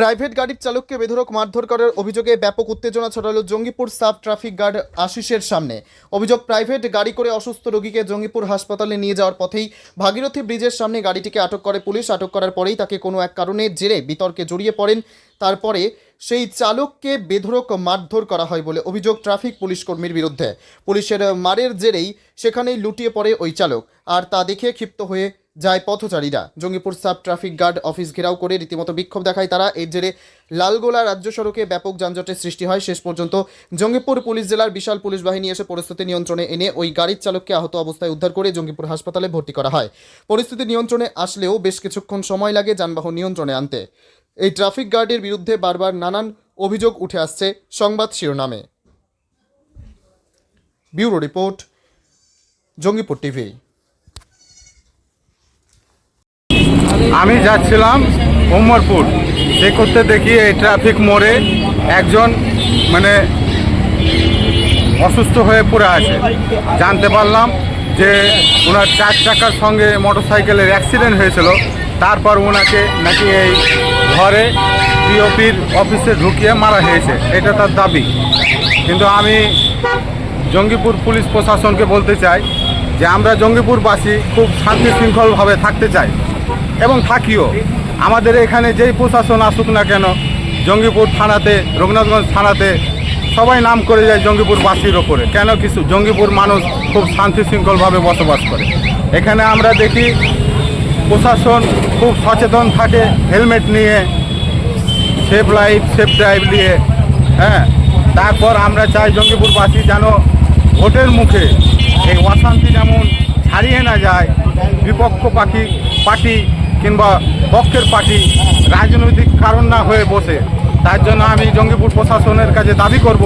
Private গাড়ির চালককে বেধরক মারধর করার অভিযোগে ব্যাপক উত্তেজনা ছড়ালো জঙ্গিপুর সাব ট্রাফিক গার্ড আশিসের সামনে। অভিযোগ, প্রাইভেট গাড়ি করে অসুস্থ রোগীকে জঙ্গিপুর হাসপাতালে নিয়ে যাওয়ার পথেই ভাগীরথী ব্রিজের সামনে গাড়িটিকে আটক করে পুলিশ। আটক করার পরেই তাকে কোনো এক কারণে জেরে বিতর্কে জড়িয়ে পড়েন। তারপরে সেই চালককে বেধড়ক মারধর করা হয় বলে অভিযোগ ট্রাফিক পুলিশ কর্মীর বিরুদ্ধে। পুলিশের মারের জেরেই সেখানেই লুটিয়ে পড়ে ওই চালক। আর তা দেখে ক্ষিপ্ত হয়ে যায় পথচারীরা। Jangipur sub traffic guard office ঘেরাও করে রীতিমতো বিক্ষোভ দেখায় তারা। এর জেরে লালগোলা রাজ্য সড়কে ব্যাপক যানজটের সৃষ্টি হয়। শেষ পর্যন্ত জঙ্গিপুর পুলিশ জেলার বিশাল পুলিশ বাহিনী এসে পরিস্থিতি নিয়ন্ত্রণে এনে ওই গাড়ির চালককে আহত অবস্থায় উদ্ধার করে জঙ্গিপুর হাসপাতালে ভর্তি করা হয়। পরিস্থিতি নিয়ন্ত্রণে আসলেও বেশ কিছুক্ষণ সময় লাগে যানবাহন নিয়ন্ত্রণে আনতে। এই ট্রাফিক গার্ডের বিরুদ্ধে বারবার নানান অভিযোগ উঠে আসছে সংবাদ শিরোনামে। Bureau report, Jangipur TV. আমি যাচ্ছিলাম উমরপুর। সে করতে দেখি এই ট্রাফিক মোড়ে একজন মানে অসুস্থ হয়ে পড়ে আছে। জানতে পারলাম যে ওনার চার চাকার সঙ্গে মোটর সাইকেলের অ্যাক্সিডেন্ট হয়েছিল। তারপর ওনাকে নাকি এই ঘরে ডিওপির অফিসে ঢুকিয়ে মারা হয়েছে। এটা তার দাবি। কিন্তু আমি জঙ্গিপুর পুলিশ প্রশাসনকে বলতে চাই যে আমরা জঙ্গিপুরবাসী খুব শান্তি শৃঙ্খলভাবে থাকতে চাই। এবং থাকিও। আমাদের এখানে যেই প্রশাসন আসুক না কেন, জঙ্গিপুর থানাতে, রঘুনাথগঞ্জ থানাতে সবাই নাম করে যায় জঙ্গিপুরবাসীর ওপরে। কেন কিছু? জঙ্গিপুর মানুষ খুব শান্তি শৃঙ্খলভাবে বসবাস করে। এখানে আমরা দেখি প্রশাসন খুব সচেতন থাকে, হেলমেট নিয়ে, সেফ লাইফ, সেফ ড্রাইভ নিয়ে হ্যাঁ। তারপর আমরা চাই জঙ্গিপুরবাসী যেন ভোটের মুখে এই অশান্তি যেমন ছাড়িয়ে না যায়, বিপক্ষ পাখি পার্টি কিংবা পক্ষের পার্টি রাজনৈতিক কারণ না হয়ে বসে তার জন্য আমি জঙ্গিপুর প্রশাসনের কাছে দাবি করব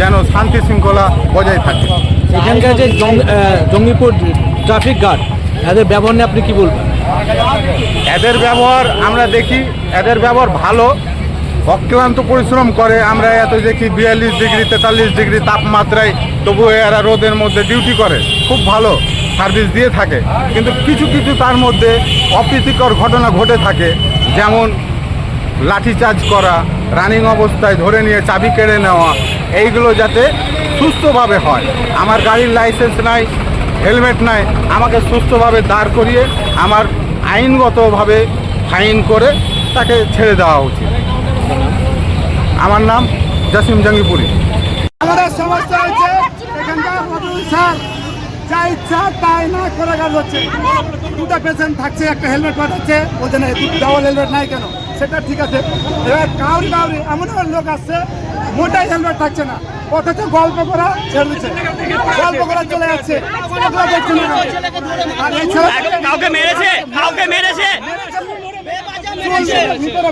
যেন শান্তি শৃঙ্খলা বজায় থাকে। এখানকার যে জঙ্গিপুর ট্রাফিক গার্ড এদের ব্যবহার নিয়ে আপনি কি বলবেন? এদের ব্যবহার আমরা দেখি এদের ব্যবহার ভালো। অক্লান্ত পরিশ্রম করে আমরা এত দেখি বিয়াল্লিশ ডিগ্রি তেতাল্লিশ ডিগ্রি তাপমাত্রায় তবুও এরা রোদের মধ্যে ডিউটি করে। খুব ভালো। সার্ভিস দিয়ে থাকে। কিন্তু কিছু কিছু তার মধ্যে অপ্রীতিকর ঘটনা ঘটে থাকে। যেমন লাঠিচার্জ করা, রানিং অবস্থায় ধরে নিয়ে চাবি কেড়ে নেওয়া, এইগুলো যাতে সুস্থভাবে হয়। আমার গাড়ির লাইসেন্স নাই, হেলমেট নাই, আমাকে সুস্থভাবে দাঁড় করিয়ে আমার আইনগতভাবে ফাইন করে তাকে ছেড়ে দেওয়া উচিত। আমার নাম জাসিম জাঙ্গিপুরি। আমাদের সমস্যা হচ্ছে এখানকার স্যার। যা ইচ্ছা তাই না করে কাজ হচ্ছে। দুটো পেশেন্ট থাকছে একটা হেলমেট পাঠাচ্ছে বলছে না ডাবল হেলমেট নাই কেন? সেটা ঠিক আছে। এবার কাউরি কাউরি এমন লোক আসছে মোটাই হেলমেট থাকছে না। অথচ গল্প করা ছেড়ে দিচ্ছে। গল্প করা চলে যাচ্ছে। কাউকে মেরেছে? কাউকে মেরেছে? ভিতরে